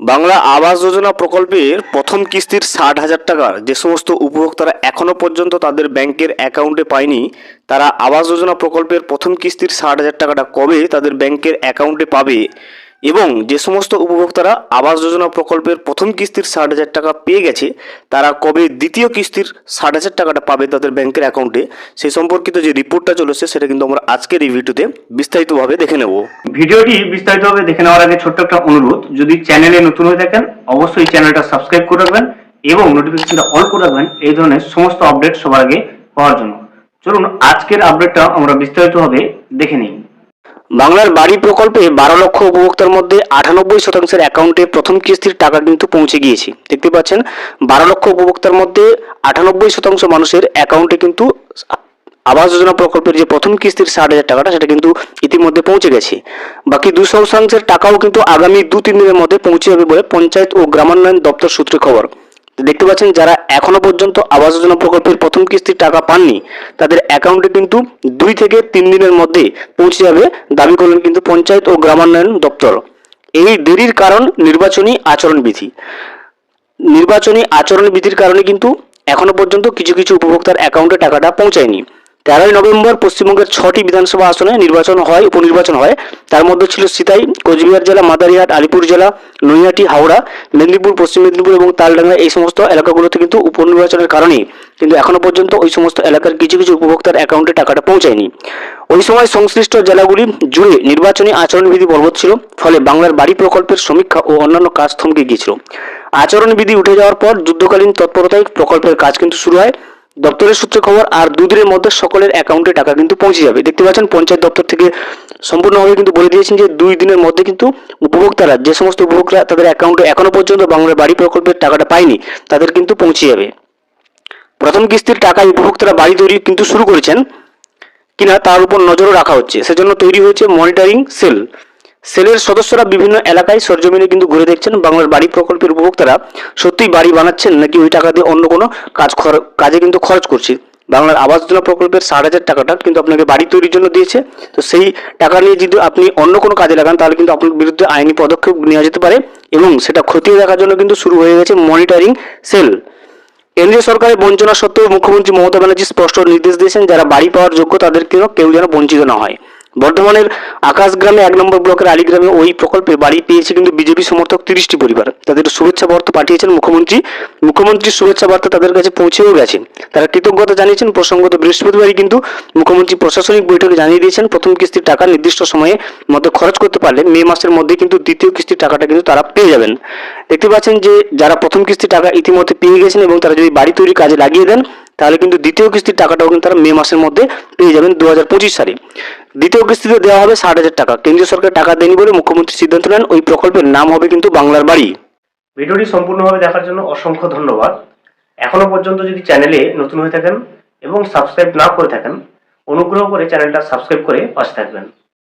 বাংলা আবাস যোজনা প্রকল্পের প্রথম কিস্তির ষাট হাজার টাকার যে সমস্ত উপভোক্তারা এখনও পর্যন্ত তাদের ব্যাংকের অ্যাকাউন্টে পায়নি, তারা আবাস যোজনা প্রকল্পের প্রথম কিস্তির ষাট হাজার টাকাটা কবে তাদের ব্যাংকের অ্যাকাউন্টে পাবে? এবং যে সমস্ত উপভোক্তারা আবাস যোজনা প্রকল্পের প্রথম কিস্তির ষাট হাজার টাকা পেয়ে গেছে, তারা কবে দ্বিতীয় কিস্তির ষাট হাজার টাকাটা পাবে তাদের ব্যাংকের অ্যাকাউন্টে সেই সম্পর্কিত যে রিপোর্টটা চলেছে সেটা কিন্তু আমরা আজকের এই ভিডিওতে বিস্তারিতভাবে দেখে নেব। ভিডিওটি বিস্তারিতভাবে দেখে নেওয়ার আগে ছোট্ট একটা অনুরোধ, যদি চ্যানেলে নতুন হয়ে থাকেন, অবশ্যই চ্যানেলটা সাবস্ক্রাইব করে রাখবেন এবং নোটিফিকেশনটা অল করে রাখবেন, এই ধরনের সমস্ত আপডেট সবার আগে পাওয়ার জন্য। চলুন, আজকের আপডেটটা আমরা বিস্তারিতভাবে দেখে নিই। বাংলার বাড়ি প্রকল্পে বারো লক্ষ উপভোক্তার মধ্যে আটানব্বই শতাংশের অ্যাকাউন্টে প্রথম কিস্তির টাকা কিন্তু পৌঁছে গিয়েছে। দেখতে পাচ্ছেন, বারো লক্ষ উপভোক্তার মধ্যে আটানব্বই শতাংশ মানুষের অ্যাকাউন্টে কিন্তু আবাস যোজনা প্রকল্পের যে প্রথম কিস্তির ষাট হাজার টাকাটা, সেটা কিন্তু ইতিমধ্যে পৌঁছে গেছে। বাকি দু শতাংশের টাকাও কিন্তু আগামী দু তিন দিনের মধ্যে পৌঁছে যাবে বলে পঞ্চায়েত ও গ্রামোন্নয়ন দপ্তর সূত্রে খবর। দেখতে পাচ্ছেন যারা এখনও পর্যন্ত আবাস যোজনা প্রকল্পের প্রথম কিস্তির টাকা পাননি, তাদের অ্যাকাউন্টে কিন্তু দুই থেকে তিন দিনের মধ্যে পৌঁছে যাবে দাবি করলেন কিন্তু পঞ্চায়েত ও গ্রামোন্নয়ন দপ্তর। এই দেরির কারণ নির্বাচনী আচরণবিধি। নির্বাচনী আচরণবিধির কারণে কিন্তু এখনও পর্যন্ত কিছু কিছু উপভোক্তার অ্যাকাউন্টে টাকাটা পৌঁছায়নি। তেরোই নভেম্বর পশ্চিমবঙ্গের ছটি বিধানসভা আসনে নির্বাচন হয়, উপনির্বাচন হয়। তার মধ্যে ছিল সিতাই, কোচবিহার জেলা, মাদারিহাট, আলিপুর জেলা, নৈহাটি, হাওড়া, মেদিনীপুর, পশ্চিম মেদিনীপুর এবং তালডাঙ্গা এই সমস্ত এলাকাগুলোতে কিন্তু উপনির্বাচনের কারণে কিন্তু এখনও পর্যন্ত ওই সমস্ত এলাকার কিছু কিছু উপভোক্তার অ্যাকাউন্টে টাকাটা পৌঁছায়নি। ওই সময় সংশ্লিষ্ট জেলাগুলি জুড়ে নির্বাচনী আচরণবিধি বলবৎ ছিল, ফলে বাংলার বাড়ি প্রকল্পের সমীক্ষা ও অন্যান্য কাজ থমকে গিয়েছিল। আচরণবিধি উঠে যাওয়ার পর যুদ্ধকালীন তৎপরতায় প্রকল্পের কাজ কিন্তু শুরু হয়। দপ্তরের সূত্রে খবর, আর দুদিনের মধ্যে সকলের অ্যাকাউন্টে টাকা কিন্তু পৌঁছে যাবে। দেখতে পাচ্ছেন, পঞ্চায়েত দপ্তর থেকে সম্পূর্ণভাবে কিন্তু বলে দিয়েছেন যে, দুই দিনের মধ্যে কিন্তু উপভোক্তারা, যে সমস্ত উপভোক্তারা তাদের অ্যাকাউন্টে এখনও পর্যন্ত বাংলার বাড়ি প্রকল্পের টাকাটা পায়নি, তাদের কিন্তু পৌঁছে যাবে। প্রথম কিস্তির টাকায় উপভোক্তারা বাড়ি তৈরি কিন্তু শুরু করেছেন কিনা তার উপর নজরও রাখা হচ্ছে। সেজন্য তৈরি হয়েছে মনিটরিং সেল সেলের সদস্যরা বিভিন্ন এলাকায় সরজমিনে কিন্তু ঘুরে দেখছেন বাংলার বাড়ি প্রকল্পের উপভোক্তারা। সত্যিই বাড়ি বানাচ্ছেন নাকি ওই টাকা দিয়ে অন্য কোনো কাজ কাজে কিন্তু খরচ করছে? বাংলার আবাস যোজনা প্রকল্পের ষাট হাজার টাকাটা কিন্তু আপনাকে বাড়ি তৈরির জন্য দিয়েছে। তো সেই টাকা নিয়ে যদি আপনি অন্য কোনো কাজে লাগান, তাহলে কিন্তু আপনার বিরুদ্ধে আইনি পদক্ষেপ নেওয়া যেতে পারে এবং সেটা খতিয়ে দেখার জন্য কিন্তু শুরু হয়ে গেছে মনিটরিং সেল। কেন্দ্রীয় সরকারের বঞ্চনা সত্ত্বেও মুখ্যমন্ত্রী মমতা ব্যানার্জি স্পষ্ট নির্দেশ দিয়েছেন, যারা বাড়ি পাওয়ার যোগ্য তাদেরকেও কেউ যেন বঞ্চিত না হয়। বর্ধমানের আকাশগ্রামে এক নম্বর ব্লকের আলিগ্রামে ওই প্রকল্পে বাড়ি পেয়েছে কিন্তু বিজেপি সমর্থক তিরিশটি পরিবার। তাদের শুভেচ্ছা বার্তা পাঠিয়েছেন মুখ্যমন্ত্রী। মুখ্যমন্ত্রীর শুভেচ্ছা বার্তা তাদের কাছে পৌঁছেও গেছে। তারা কৃতজ্ঞতা জানিয়েছেন, প্রসঙ্গত বৃহস্পতিবারই কিন্তু মুখ্যমন্ত্রী প্রশাসনিক বৈঠকে জানিয়ে দিয়েছেন, প্রথম কিস্তির টাকা নির্দিষ্ট সময়ে মধ্যে খরচ করতে পারলে মে মাসের মধ্যে কিন্তু দ্বিতীয় কিস্তির টাকাটা কিন্তু তারা পেয়ে যাবেন। দেখতে পাচ্ছেন যে যারা প্রথম কিস্তির টাকা ইতিমধ্যে পেয়ে গেছেন এবং তারা যদি বাড়ি তৈরি কাজে লাগিয়ে দেন, তাহলে কিন্তু দ্বিতীয় কিস্তির টাকাটাও কিন্তু তারা মে মাসের মধ্যে পেয়ে যাবেন দু হাজার পঁচিশ সালে। দ্বিতীয় কিস্তিতে দেওয়া হবে ষাট হাজার টাকা। কেন্দ্রীয় সরকার টাকা দেয়নি বলে মুখ্যমন্ত্রী সিদ্ধান্ত নেন, ওই প্রকল্পের নাম হবে কিন্তু বাংলার বাড়ি। ভিডিওটি সম্পূর্ণভাবে দেখার জন্য অসংখ্য ধন্যবাদ। এখনও পর্যন্ত যদি চ্যানেলে নতুন হয়ে থাকেন এবং সাবস্ক্রাইব না করে থাকেন, অনুগ্রহ করে চ্যানেলটা সাবস্ক্রাইব করে পাশে থাকবেন।